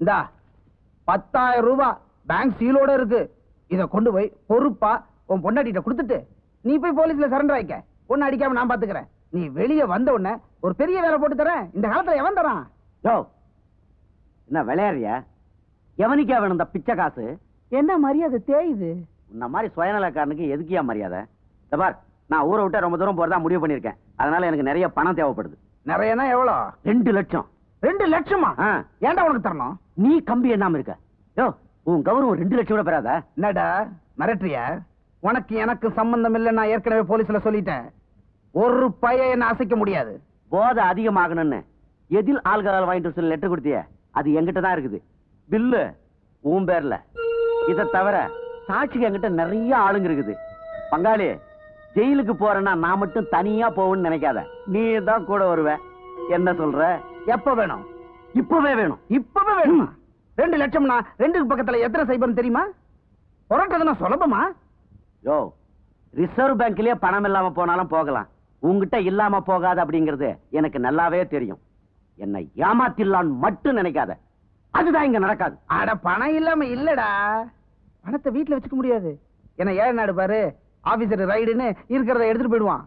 இந்தா பத்தாயிரம் ரூபாய் பேங்க் சீலோட இருக்கு. இத கொண்டு போய் பொறுப்பா உன் பொண்டாட்டிட்ட கொடுத்துட்டு நீ போய் போலீஸ்ல சரண்டர் ஆயிக்க. ஒன்னு அடிக்காம நான் பாத்துக்கிறேன். நீ வெளிய வந்த உடனே ஒரு பெரிய வேலை போட்டு தரேன். இந்த காலத்துல எவன் தரான்? யோ என்ன விளையாடுறியா? எவனிக்கா வேணும் இந்த பிச்சை காசு? என்ன மரியாதை தேயுது? உன்ன மாதிரி சுயநலக்காரனுக்கு எதுக்கியா மரியாதை? இந்த பார் நான் ஊரை விட்டு ரொம்ப தூரம் போறதா முடிவு பண்ணிருக்கேன் அதனால எனக்கு நிறைய பணம் தேவைப்படுது. நிறையனா எவ்வளோ? ரெண்டு லட்சம். ரெண்டு லட்சமா. ஏன்டா உனக்கு தரணும்? நீ கம்பி எண்ணாம இருக்க. யோ உன் கௌரவம் ரெண்டு லட்சம் கூட பெறாத. என்னடா மிரட்டுறிய? உனக்கு எனக்கு சம்பந்தம் இல்லை நான் ஏற்கனவே போலீஸ்ல சொல்லிட்டேன். ஒரு பைய என்ன அசைக்க முடியாது. போதை அதிகமாகணும்னு. எதில் ஆள்களால் வாங்கிட்டு சொல்லி லெட்டர் கொடுத்தியே? அது என்கிட்ட தான் இருக்குது. பில்லு உன் பேர்ல. இதை தவிர சாட்சிக்கு என்கிட்ட நிறைய ஆளுங்க இருக்குது. பங்காளி ஜெயிலுக்கு போறேன்னா நான் மட்டும் தனியா போவேன்னு நினைக்காத. நீ தான் கூட வருவ. என்ன சொல்ற? எப்ப வேணும்? இப்பவே வேணும். இப்பவே வேணுமா? ரெண்டு லட்சம்னா ரெண்டுக்கு பக்கத்துல எத்தனை சைபர் தெரியுமா? புரட்டதுன்னா சுலபமா? யோ ரிசர்வ் பேங்க்லயே பணம் இல்லாம போனாலும் போகலாம். உங்ககிட்ட இல்லாம போகாது அப்படிங்கிறது எனக்கு நல்லாவே தெரியும். என்னை ஏமாத்திடலான்னு மட்டும் நினைக்காத. அதுதான் இங்க நடக்காது. அட பணம் இல்லாம இல்லடா. பணத்தை வீட்டுல வச்சுக்க முடியாது. என்ன ஏழை நாடு பாரு. ஆபீசர் ரைடுன்னு இருக்கிறத எடுத்துட்டு போயிடுவான்.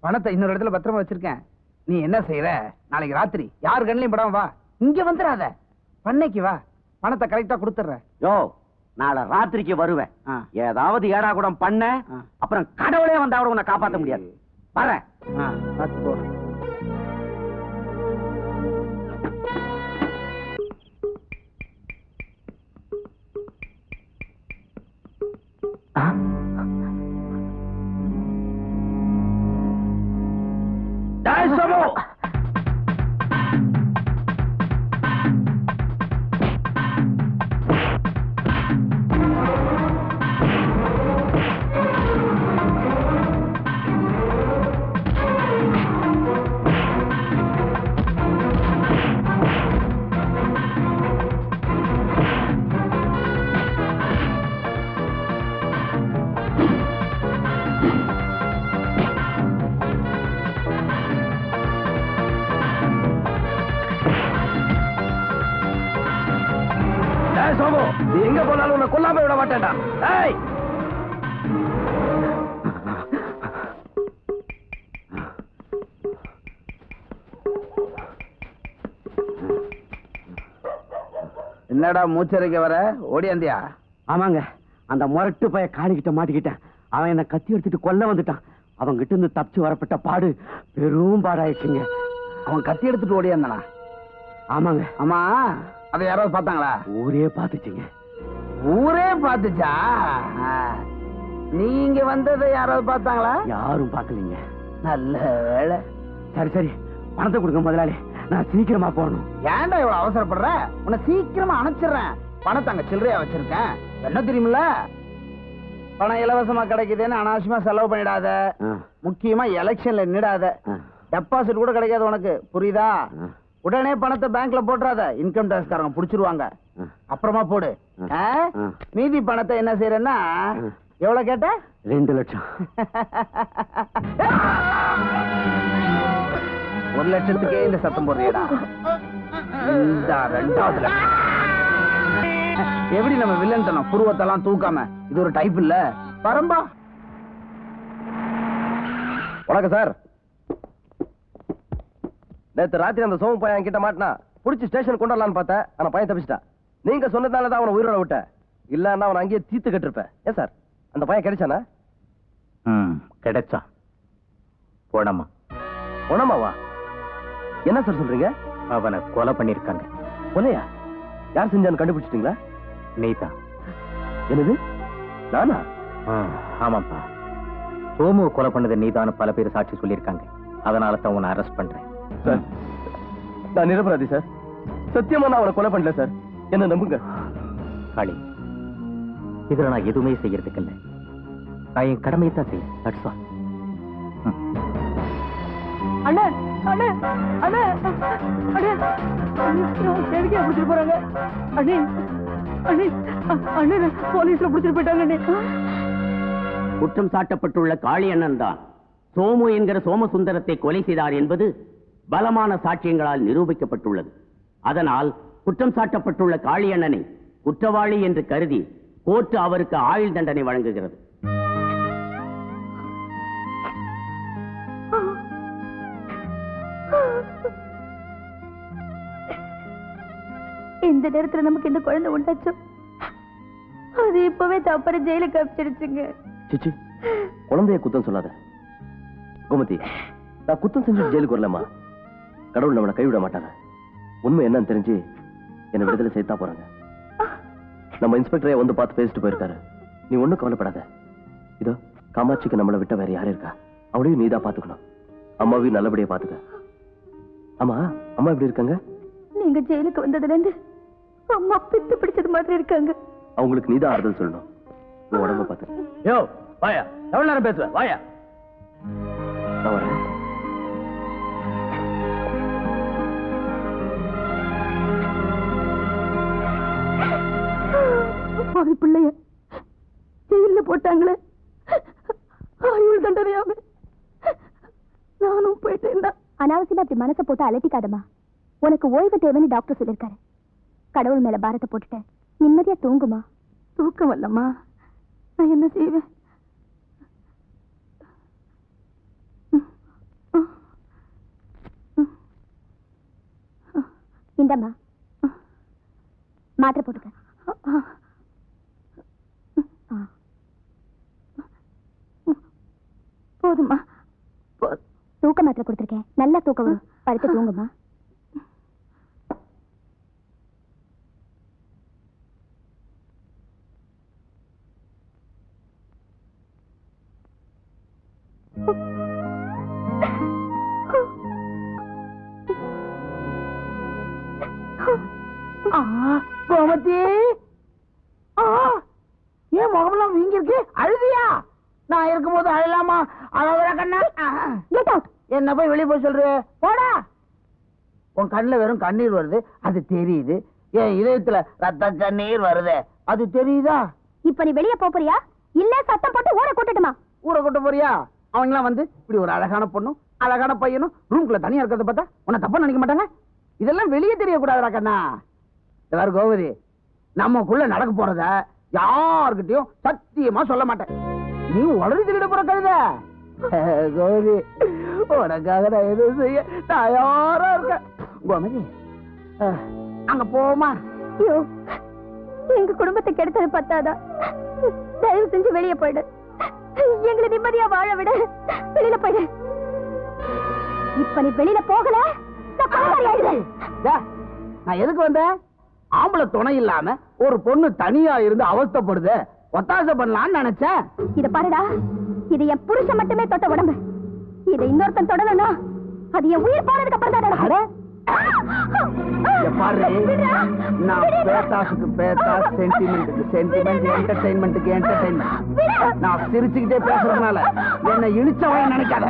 பணத்தை இன்னொரு இடத்துல பத்திரமா வச்சிருக்கேன். நீ என்ன செய்யற நாளைக்கு ராத்திரி யார் கண்ணிலையும் படம் வா. இங்க வந்துடாத. பண்ணைக்கு வா. பணத்தை கரெக்டா கொடுத்துட்றேன். யோ நாளை ராத்திரிக்கு வருவேன். ஏதாவது ஏடா கூட பண்ண. அப்புறம் கடவுளே வந்தா கூட உன்னை காப்பாத்த முடியாது. வரேன். பார்த்து போ. சோமு. நீ எங்க போனாலும் உன்னை கொல்லாம விட மாட்டேன்டா. டேய் என்னடா மூச்சரிக்க வர? ஓடியாந்தியா ஆமாங்க. அந்த முரட்டு பைய காளிக்கிட்ட மாட்டிக்கிட்டேன். அவன் என்ன கத்தி எடுத்துட்டு கொல்ல வந்துட்டான். அவன் கிட்ட இருந்து தப்பிச்சு வரப்பட்ட பாடு பெரும் பாடாயிடுச்சுங்க. அவன் கத்தி எடுத்துட்டு ஓடியாந்தானா ஆமாங்க. ஆமா. அதை யாராவது பார்த்தாங்களா? ஊரே பாத்துச்சுங்க ஊரே பார்த்துச்சா. நீங்க வந்ததை யாராவது பார்த்தாங்களா? யாரும் பார்க்கலீங்க. நல்ல வேலை சரி சரி. பணத்தை கொடுங்க முதலாளி. நான் சீக்கிரமா போகணும். ஏன்டா இவ்வளவு அவசரப்படுற? உன்னை சீக்கிரமா அனுப்பிச்சிடுறேன். பணத்தை அங்க சில்லறையா வச்சிருக்கேன். என்ன தெரியுமில்ல? பணம் இலவசமா கிடைக்குதுன்னு அனாவசியமா செலவு பண்ணிடாத. முக்கியமா எலெக்ஷன்ல நிடாத ஆ, டெபாசிட் கூட கிடைக்காது உனக்கு. புரியுதா? உடனே பணத்தை பேங்க்ல போட்டுறாத. இன்கம் டாக்ஸ் காரங்க புடிச்சிருவாங்க. அப்புறமா போடு. மீதி பணத்தை என்ன செய்யறேன்னா. எவ்வளவு கேட்ட? ரெண்டு லட்சம். ஒரு லட்சத்துக்கே இந்த சத்தம் போடுறியடா இந்த ரெண்டாவது லட்சம். எப்படி நம்ம வில்லன் தனம் புருவத்தெல்லாம் தூக்காம? இது ஒரு டைப் இல்ல. பரம்பா வணக்கம் சார் நேத்து ராத்திரி அந்த சோமு பையன் கிட்ட மாட்டினா புடிச்சு ஸ்டேஷன் கொண்டு வரலான்னு பார்த்தேன். ஆனா பையன் தப்பிச்சிட்டான். நீங்க சொன்னதால தான் அவனை உயிரோட விட்டேன். இல்லன்னா அவனை அங்கேயே தீத்து கட்டிருப்பேன். ஏன் சார்? அந்த பையன் கிடைச்சானா? ம் கிடைச்சான் போனம்மா. உணமாவா என்ன சார் சொல்றீங்க? அவனை கொலை பண்ணிருக்காங்க கொலையா? யார் செஞ்சான்னு கண்டுபிடிச்சிட்டீங்களா? நீதான். என்னது? நானா? ஆமாப்பா. சோமுவை கொலை பண்ணது நீதான்னு பல பேர் சாட்சி சொல்லியிருக்காங்க. அதனால தான் உன்னை அரெஸ்ட் பண்றேன். சார் நான் நிரபராதி சார். சத்தியமா நான் அவனை கொலை பண்ணல சார். என்ன நம்புங்க. காளி இதுல நான் எதுவுமே செய்யறதுக்கு இல்ல. நான் என் கடமையை தான் செய்ய தட்ஸ் ஆல் அண்ணே அண்ணே அண்ணே. அண்ணே எதுக்கே பிடிச்சிட்டு போறாங்க? அண்ணே அண்ணே அண்ணே போலீஸ்ல பிடிச்சிட்டு போயிட்டாங்க அண்ணே. குற்றம் சாட்டப்பட்டுள்ள காளியண்ணன் தான். சோமு என்கிற சோமசுந்தரத்தை கொலை செய்தார் என்பது பலமான சாட்சியங்களால் நிரூபிக்கப்பட்டுள்ளது. அதனால் குற்றம் சாட்டப்பட்டுள்ள காளியண்ணனை குற்றவாளி என்று கருதி கோர்ட்டு அவருக்கு ஆயுள் தண்டனை வழங்குகிறது. இந்த நேரத்துல நமக்கு இந்த குழந்தை உண்டாச்சோ? அது இப்பவே தப்பற ஜெயிலுக்கு அனுப்பிச்சிருச்சுங்க சிச்சி குழந்தைய குத்தம் சொல்லாத. கோமதி நான் குத்தம் செஞ்சு ஜெயிலுக்கு வரலம்மா கடவுள் நம்மளை கைவிட மாட்டாங்க. உண்மை என்னன்னு தெரிஞ்சு என்னை விடுதலை சேர்த்தா போறாங்க. நம்ம இன்ஸ்பெக்டரே வந்து பார்த்து பேசிட்டு போயிருக்காரு. நீ ஒண்ணும் கவலைப்படாத. இதோ காமாட்சிக்கு நம்மளை விட்ட வேற யாரு இருக்கா? அவளையும் நீதான் பாத்துக்கணும் அம்மாவையும் நல்லபடியா பாத்துக்க ஆமா அம்மா எப்படி இருக்காங்க? நீங்க ஜெயிலுக்கு வந்ததுல இருந்து அம்மா பித்து பிடிச்சது மாதிரி இருக்காங்க. அவங்களுக்கு நீதான் ஆறுதல் சொல்லணும். உன் உடம்ப பாத்து யோ வாயா. எவ்வளவு நேரம் பேசுவேன் வாயா. நான் வரேன். மனசை போட்டு அலட்டிக்காதம்மா. உனக்கு ஓய்வு தேவைன்னு டாக்டர் சொல்லிருக்காரு கடவுள் மேல பாரத்தை போட்டுட்ட நிம்மதியா தூங்குமா? தூக்கம் வரலம்மா நான் என்ன செய்வேன்? இந்தம்மா. மாத்திரை போட்டுக்க. போதுமா தூக்க மாத்திரை கொடுத்துருக்கேன். நல்லா தூக்கம் வரும். படுத்து தூங்குமா? கோமதி. ஏன் முகமெல்லாம் வீங்கிருக்கு அழுதியா நான் இருக்கும்போது அழலாமா? அழகா கண்ணா. கெட் அவுட் என்ன போய் வெளியே போய் சொல்ற? போடா! உன் கண்ணுல வெறும் கண்ணீர் வருது. அது தெரியுது. என் இதயத்துல ரத்த கண்ணீர் வருது. அது தெரியுதா? இப்ப நீ வெளிய போறியா இல்ல சத்தம் போட்டு ஊரை கூட்டட்டுமா? ஊரை கூட்ட போறியா? அவங்களாம் வந்து இப்படி ஒரு அழகான பொண்ணும் அழகான பையனும் ரூம்குள்ள தனியா இருக்கிறத பார்த்தா உன்னை தப்பா நினைக்க மாட்டாங்க? இதெல்லாம் வெளியே தெரியக்கூடாதுடா கண்ணா. மாதிரி கோவதி நமக்குள்ள நடக்க போறத யார்கிட்டயும் சத்தியமா சொல்ல மாட்டேன். நீ உடனே திருட போற கழுத. கோவதி உனக்காக நான் எதுவும் செய்ய தயாரா இருக்கேன். கோமதி அங்க போமா. எங்க குடும்பத்தை கெடுத்தது பத்தாதா? தயவு செஞ்சு வெளிய போயிடு. எங்களை நிம்மதியா வாழ விட. வெளியில போயிடு. இப்ப நீ வெளியில போகல? நான் எதுக்கு வந்தேன்? ஆம்பளை துணை இல்லாம ஒரு பொண்ணு தனியா இருந்து அவஸ்தைப்படுது. ஒத்தாசை பண்ணலாம்னு நினைச்சேன். இத பாருடா. இது என் புருஷன் மட்டுமே தொட்ட உடம்பு. இதை இன்னொருத்தன் தொடணும்னா அது என் உயிர் போனதுக்கு அப்புறம் தான். நடக்கும். நான் சிரிச்சுக்கிட்டே பேசுறதுனால என்னை இழிச்சவன் நினைக்காத.